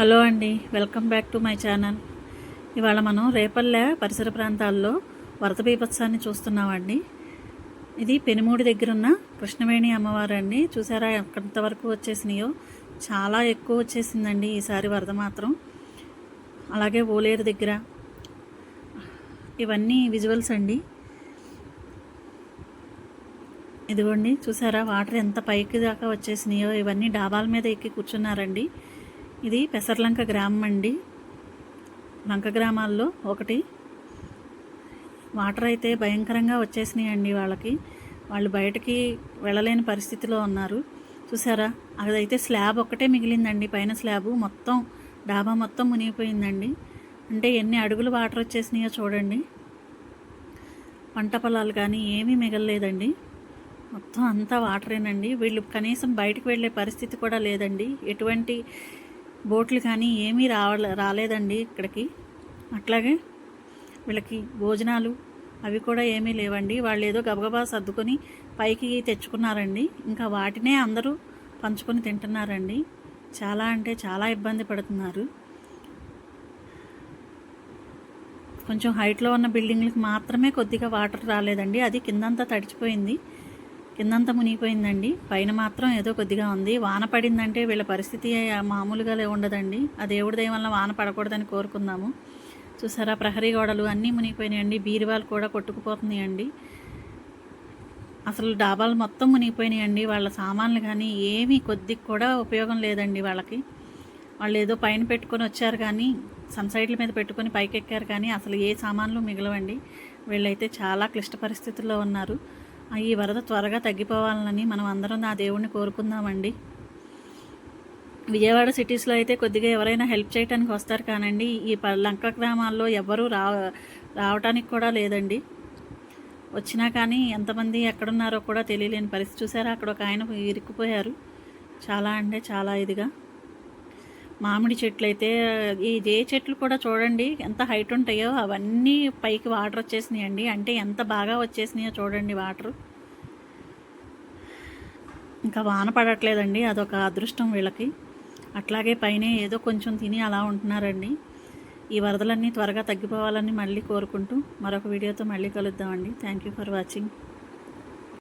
Hello అండి welcome back to my channel. ఇవాళ మనం రేపల్లె పరిసర ప్రాంతాల్లో వరద బీభత్సాన్ని చూస్తున్నామండి. ఇది పెనుమూడి దగ్గరున్న కృష్ణవేణి అమ్మవారు అండి. చూసారా ఎంతవరకు వచ్చేసినాయో? చాలా ఎక్కువ వచ్చేసిందండి ఈసారి వరద మాత్రం. అలాగే ఓలేరు దగ్గర. ఇవన్నీ విజువల్స్ అండి. ఇదిగోండి చూసారా వాటర్ ఎంత పైకి దాకా వచ్చేసినాయో? ఇవన్నీ డాబాల మీద ఎక్కి కూర్చున్నారండి. ఇది పెసర్లంక గ్రామం అండి. లంక గ్రామాల్లో ఒకటి. వాటర్ అయితే భయంకరంగా వచ్చేసినాయండి వాళ్ళకి. వాళ్ళు బయటకి వెళ్ళలేని పరిస్థితిలో ఉన్నారు. చూసారా? అదైతే స్లాబ్ ఒక్కటే మిగిలిందండి. పైన స్లాబ్ మొత్తం డాబా మొత్తం మునిగిపోయిందండి. అంటే ఎన్ని అడుగులు వాటర్ వచ్చేసినాయో చూడండి. పంట పొలాలు కానీ ఏమీ మిగలలేదండి. మొత్తం అంతా వాటరేనండి. వీళ్ళు కనీసం బయటకు వెళ్ళే పరిస్థితి కూడా లేదండి. ఎటువంటి బోట్లు కానీ ఏమీ రావ రాలేదండి ఇక్కడికి. అట్లాగే వీళ్ళకి భోజనాలు అవి కూడా ఏమీ లేవండి. వాళ్ళు ఏదో గబగబా సర్దుకొని పైకి తెచ్చుకున్నారండి. ఇంకా వాటినే అందరూ పంచుకొని తింటున్నారండి. చాలా అంటే చాలా ఇబ్బంది పడుతున్నారు. కొంచెం హైట్లో ఉన్న బిల్డింగ్లకు మాత్రమే కొద్దిగా వాటర్ రాలేదండి. అది కిందంతా తడిచిపోయింది. కిందంతా మునిగిపోయిందండి. పైన మాత్రం ఏదో కొద్దిగా ఉంది. వాన పడిందంటే వీళ్ళ పరిస్థితి మామూలుగా ఉండదండి. ఆ దేవుడి దయ వల్ల వాన పడకూడదని కోరుకుందాము. చూసారా ప్రహరీ గోడలు అన్నీ మునిగిపోయినాయండి. బీరువాలు కూడా కొట్టుకుపోతున్నాయండి. అసలు డాబాలు మొత్తం మునిగిపోయినాయండి. వాళ్ళ సామాన్లు కానీ ఏమీ కొద్దిగా కూడా ఉపయోగం లేదండి వాళ్ళకి. వాళ్ళు ఏదో పైన పెట్టుకొని వచ్చారు కానీ సన్సైడ్ల మీద పెట్టుకొని పైకెక్కారు కానీ అసలు ఏ సామాన్లు మిగలవండి. వీళ్ళైతే చాలా క్లిష్ట పరిస్థితుల్లో ఉన్నారు. ఈ వరద త్వరగా తగ్గిపోవాలని మనం అందరం ఆ దేవుణ్ణి కోరుకుందామండి. విజయవాడ సిటీస్లో అయితే కొద్దిగా ఎవరైనా హెల్ప్ చేయడానికి వస్తారు కానండి. ఈ లంక గ్రామాల్లో ఎవరూ రా రావటానికి కూడా లేదండి. వచ్చినా కానీ ఎంతమంది ఎక్కడున్నారో కూడా తెలియలేని పరిస్థితి చూసారా? అక్కడ ఒక ఆయన ఇరుక్కుపోయారు. చాలా అంటే చాలా ఇదిగా. మామిడి చెట్లు అయితే ఇదే చెట్లు కూడా చూడండి ఎంత హైట్ ఉంటాయో అవన్నీ పైకి వాటర్ వచ్చేసినాయండి. అంటే ఎంత బాగా వచ్చేసినాయో చూడండి వాటర్. ఇంకా వాన పడట్లేదండి అదొక అదృష్టం వీళ్ళకి. అట్లాగే పైన ఏదో కొంచెం తిని అలా ఉంటున్నారండి. ఈ వరదలన్నీ త్వరగా తగ్గిపోవాలని మళ్ళీ కోరుకుంటూ మరొక వీడియోతో మళ్ళీ కలుద్దామండి. Thank you for watching